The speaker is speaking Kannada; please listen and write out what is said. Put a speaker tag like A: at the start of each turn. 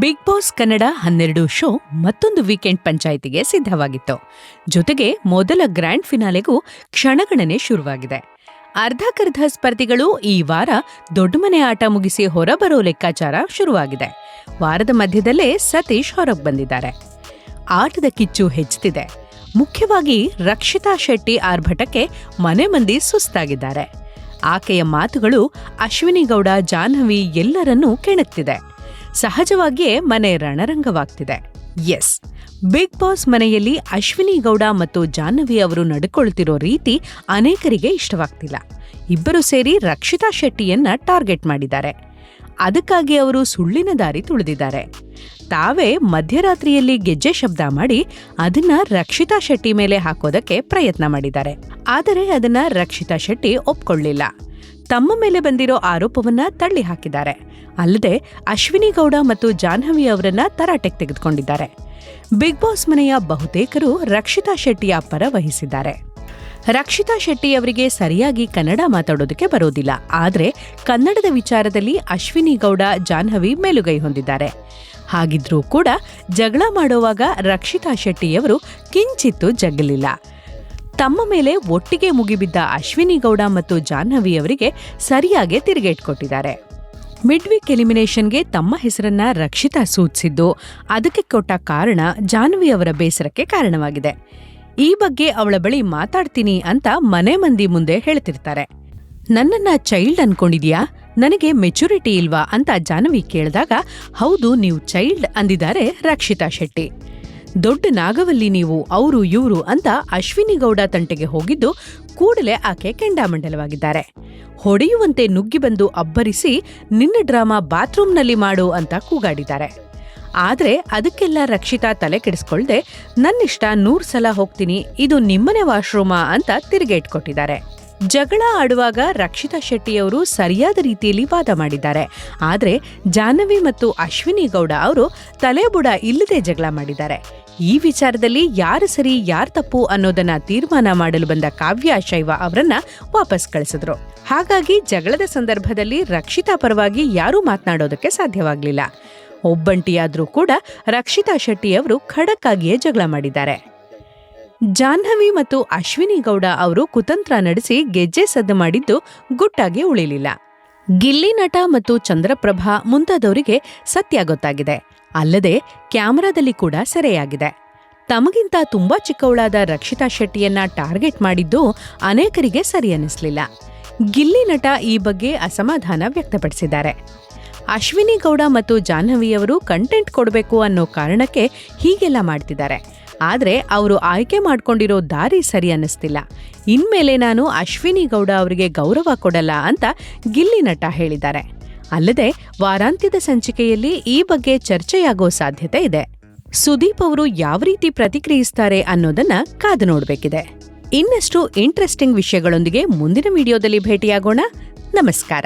A: ಬಿಗ್ ಬಾಸ್ ಕನ್ನಡ ಹನ್ನೆರಡು ಶೋ ಮತ್ತೊಂದು ವೀಕೆಂಡ್ ಪಂಚಾಯಿತಿಗೆ ಸಿದ್ಧವಾಗಿತ್ತು. ಜೊತೆಗೆ ಮೊದಲ ಗ್ರ್ಯಾಂಡ್ ಫಿನಾಲೆಗೂ ಕ್ಷಣಗಣನೆ ಶುರುವಾಗಿದೆ. ಅರ್ಧಕರ್ಧ ಸ್ಪರ್ಧಿಗಳು ಈ ವಾರ ದೊಡ್ಡ ಮನೆ ಆಟ ಮುಗಿಸಿ ಹೊರಬರೋ ಲೆಕ್ಕಾಚಾರ ಶುರುವಾಗಿದೆ. ವಾರದ ಮಧ್ಯದಲ್ಲೇ ಸತೀಶ್ ಹೊರಗೆ ಬಂದಿದ್ದಾರೆ. ಆಟದ ಕಿಚ್ಚು ಹೆಚ್ಚುತ್ತಿದೆ. ಮುಖ್ಯವಾಗಿ ರಕ್ಷಿತಾ ಶೆಟ್ಟಿ ಆರ್ಭಟಕ್ಕೆ ಮನೆ ಮಂದಿ ಸುಸ್ತಾಗಿದ್ದಾರೆ. ಆಕೆಯ ಮಾತುಗಳು ಅಶ್ವಿನಿ ಗೌಡ ಜಾಹ್ನವಿ ಎಲ್ಲರನ್ನೂ ಕೆಣಕ್ತಿದೆ. ಸಹಜವಾಗಿಯೇ ಮನೆ ರಣರಂಗವಾಗ್ತಿದೆ. ಎಸ್ ಬಿಗ್ ಬಾಸ್ ಮನೆಯಲ್ಲಿ ಅಶ್ವಿನಿ ಗೌಡ ಮತ್ತು ಜಾಹ್ನವಿ ಅವರು ನಡ್ಕೊಳ್ತಿರೋ ರೀತಿ ಅನೇಕರಿಗೆ ಇಷ್ಟವಾಗ್ತಿಲ್ಲ. ಇಬ್ಬರು ಸೇರಿ ರಕ್ಷಿತಾ ಶೆಟ್ಟಿಯನ್ನ ಟಾರ್ಗೆಟ್ ಮಾಡಿದ್ದಾರೆ. ಅದಕ್ಕಾಗಿ ಅವರು ಸುಳ್ಳಿನ ದಾರಿ ತುಳಿದಿದ್ದಾರೆ. ತಾವೇ ಮಧ್ಯರಾತ್ರಿಯಲ್ಲಿ ಗೆಜ್ಜೆ ಶಬ್ದ ಮಾಡಿ ಅದನ್ನ ರಕ್ಷಿತಾ ಶೆಟ್ಟಿ ಮೇಲೆ ಹಾಕೋದಕ್ಕೆ ಪ್ರಯತ್ನ ಮಾಡಿದ್ದಾರೆ. ಆದರೆ ಅದನ್ನ ರಕ್ಷಿತಾ ಶೆಟ್ಟಿ ಒಪ್ಕೊಳ್ಳಿಲ್ಲ. ತಮ್ಮ ಮೇಲೆ ಬಂದಿರೋ ಆರೋಪವನ್ನ ತಳ್ಳಿ ಹಾಕಿದ್ದಾರೆ. ಅಲ್ಲದೆ ಅಶ್ವಿನಿ ಗೌಡ ಮತ್ತು ಜಾಹ್ನವಿ ಅವರನ್ನ ತರಾಟೆಗೆ ತೆಗೆದುಕೊಂಡಿದ್ದಾರೆ. ಬಿಗ್ ಬಾಸ್ ಮನೆಯ ಬಹುತೇಕರು ರಕ್ಷಿತಾ ಶೆಟ್ಟಿಯ ಪರ ವಹಿಸಿದ್ದಾರೆ. ರಕ್ಷಿತಾ ಶೆಟ್ಟಿ ಅವರಿಗೆ ಸರಿಯಾಗಿ ಕನ್ನಡ ಮಾತಾಡೋದಕ್ಕೆ ಬರೋದಿಲ್ಲ. ಆದರೆ ಕನ್ನಡದ ವಿಚಾರದಲ್ಲಿ ಅಶ್ವಿನಿ ಗೌಡ, ಜಾಹ್ನವಿ ಮೇಲುಗೈ ಹೊಂದಿದ್ದಾರೆ. ಹಾಗಿದ್ರೂ ಕೂಡ ಜಗಳ ಮಾಡುವಾಗ ರಕ್ಷಿತಾ ಶೆಟ್ಟಿಯವರು ಕಿಂಚಿತ್ತು ಜಗ್ಗಲಿಲ್ಲ ತಮ್ಮ ಮೇಲೆ ಒಟ್ಟಿಗೆ ಮುಗಿಬಿದ್ದ ಅಶ್ವಿನಿ ಗೌಡ ಮತ್ತು ಜಾಹ್ನವಿ ಅವರಿಗೆ ಸರಿಯಾಗಿ ತಿರುಗೇಟ್ ಕೊಟ್ಟಿದ್ದಾರೆ ಮಿಡ್ವಿಕ್ ಎಲಿಮಿನೇಷನ್ಗೆ ತಮ್ಮ ಹೆಸರನ್ನ ರಕ್ಷಿತಾ ಸೂಚಿಸಿದ್ದು, ಅದಕ್ಕೆ ಕೊಟ್ಟ ಕಾರಣ ಜಾಹ್ನವಿ ಅವರ ಬೇಸರಕ್ಕೆ ಕಾರಣವಾಗಿದೆ. ಈ ಬಗ್ಗೆ ಅವಳ ಬಳಿ ಮಾತಾಡ್ತೀನಿ ಅಂತ ಮನೆ ಮಂದಿ ಮುಂದೆ ಹೇಳ್ತಿರ್ತಾರೆ. ನನ್ನನ್ನ ಚೈಲ್ಡ್ ಅನ್ಕೊಂಡಿದ್ಯಾ? ನನಗೆ ಮೆಚುರಿಟಿ ಇಲ್ವಾ? ಅಂತ ಜಾಹ್ನವಿ ಕೇಳಿದಾಗ, ಹೌದು, ನೀವು ಚೈಲ್ಡ್ ಅಂದಿದ್ದಾರೆ ರಕ್ಷಿತಾ ಶೆಟ್ಟಿ. ದೊಡ್ಡ ನಾಗವಲ್ಲಿ ನೀವು, ಅವರು, ಇವರು ಅಂತ ಅಶ್ವಿನಿ ಗೌಡ ತಂಟೆಗೆ ಹೋಗಿದ್ದು ಕೂಡಲೇ ಆಕೆ ಕೆಂಡಾಮಂಡಲವಾಗಿದ್ದಾರೆ. ಹೊಡೆಯುವಂತೆ ನುಗ್ಗಿ ಬಂದು ಅಬ್ಬರಿಸಿ ನಿನ್ನ ಡ್ರಾಮಾ ಬಾತ್ರೂಮ್ನಲ್ಲಿ ಮಾಡು ಅಂತ ಕೂಗಾಡಿದ್ದಾರೆ. ಆದರೆ ಅದಕ್ಕೆಲ್ಲ ರಕ್ಷಿತಾ ತಲೆ ಕೆಡಿಸ್ಕೊಳ್ದೆ, ನನ್ನಿಷ್ಟ ನೂರು ಸಲ ಹೋಗ್ತೀನಿ, ಇದು ನಿಮ್ಮನೆ ವಾಶ್ರೂಮಾ ಅಂತ ತಿರುಗೇಟ್ಕೊಟ್ಟಿದ್ದಾರೆ ಜಗಳ ಆಡುವಾಗ ರಕ್ಷಿತಾ ಶೆಟ್ಟಿಯವರು ಸರಿಯಾದ ರೀತಿಯಲ್ಲಿ ವಾದ ಮಾಡಿದ್ದಾರೆ. ಆದರೆ ಜಾಹ್ನವಿ ಮತ್ತು ಅಶ್ವಿನಿ ಗೌಡ ಅವರು ತಲೆಬುಡ ಇಲ್ಲದೆ ಜಗಳ ಮಾಡಿದ್ದಾರೆ. ಈ ವಿಚಾರದಲ್ಲಿ ಯಾರು ಸರಿ ಯಾರು ತಪ್ಪು ಅನ್ನೋದನ್ನ ತೀರ್ಮಾನ ಮಾಡಲು ಬಂದ ಕಾವ್ಯ ಶೈವ ಅವರನ್ನ ವಾಪಸ್ ಕಳಿಸಿದ್ರು. ಹಾಗಾಗಿ ಜಗಳದ ಸಂದರ್ಭದಲ್ಲಿ ರಕ್ಷಿತಾ ಪರವಾಗಿ ಯಾರೂ ಮಾತನಾಡೋದಕ್ಕೆ ಸಾಧ್ಯವಾಗಲಿಲ್ಲ. ಒಬ್ಬಂಟಿಯಾದರೂ ಕೂಡ ರಕ್ಷಿತಾ ಶೆಟ್ಟಿ ಅವರು ಖಡಕ್ಕಾಗಿಯೇ ಜಗಳ ಮಾಡಿದ್ದಾರೆ. ಜಾಹ್ನವಿ ಮತ್ತು ಅಶ್ವಿನಿ ಗೌಡ ಅವರು ಕುತಂತ್ರ ನಡೆಸಿ ಗೆಜ್ಜೆ ಸದ್ದು ಮಾಡಿದ್ದು ಗುಟ್ಟಾಗಿ ಉಳಿಲಿಲ್ಲ. ಗಿಲ್ಲಿ ನಟ ಮತ್ತು ಚಂದ್ರಪ್ರಭಾ ಮುಂತಾದವರಿಗೆ ಸತ್ಯ ಗೊತ್ತಾಗಿದೆ. ಅಲ್ಲದೆ ಕ್ಯಾಮರಾದಲ್ಲಿ ಕೂಡ ಸೆರೆಯಾಗಿದೆ. ತಮಗಿಂತ ತುಂಬಾ ಚಿಕ್ಕವಳಾದ ರಕ್ಷಿತಾ ಶೆಟ್ಟಿಯನ್ನ ಟಾರ್ಗೆಟ್ ಮಾಡಿದ್ದು ಅನೇಕರಿಗೆ ಸರಿ ಅನ್ನಿಸ್ಲಿಲ್ಲ ಗಿಲ್ಲಿ ನಟ ಈ ಬಗ್ಗೆ ಅಸಮಾಧಾನ ವ್ಯಕ್ತಪಡಿಸಿದ್ದಾರೆ. ಅಶ್ವಿನಿ ಗೌಡ ಮತ್ತು ಜಾಹ್ನವಿಯವರು ಕಂಟೆಂಟ್ ಕೊಡಬೇಕು ಅನ್ನೋ ಕಾರಣಕ್ಕೆ ಹೀಗೆಲ್ಲ ಮಾಡ್ತಿದ್ದಾರೆ. ಆದ್ರೆ ಅವರು ಆಯ್ಕೆ ಮಾಡ್ಕೊಂಡಿರೋ ದಾರಿ ಸರಿ ಅನ್ನಿಸ್ತಿಲ್ಲ. ಇನ್ಮೇಲೆ ನಾನು ಅಶ್ವಿನಿ ಗೌಡ ಅವರಿಗೆ ಗೌರವ ಕೊಡಲ್ಲ ಅಂತ ಗಿಲ್ಲಿ ನಟ ಹೇಳಿದ್ದಾರೆ. ಅಲ್ಲದೆ ವಾರಾಂತ್ಯದ ಸಂಚಿಕೆಯಲ್ಲಿ ಈ ಬಗ್ಗೆ ಚರ್ಚೆಯಾಗೋ ಸಾಧ್ಯತೆ ಇದೆ. ಸುದೀಪ್ ಅವರು ಯಾವ ರೀತಿ ಪ್ರತಿಕ್ರಿಯಿಸ್ತಾರೆ ಅನ್ನೋದನ್ನ ಕಾದು ನೋಡಬೇಕಿದೆ. ಇನ್ನಷ್ಟು ಇಂಟ್ರೆಸ್ಟಿಂಗ್ ವಿಷಯಗಳೊಂದಿಗೆ ಮುಂದಿನ ವಿಡಿಯೋದಲ್ಲಿ ಭೇಟಿಯಾಗೋಣ. ನಮಸ್ಕಾರ.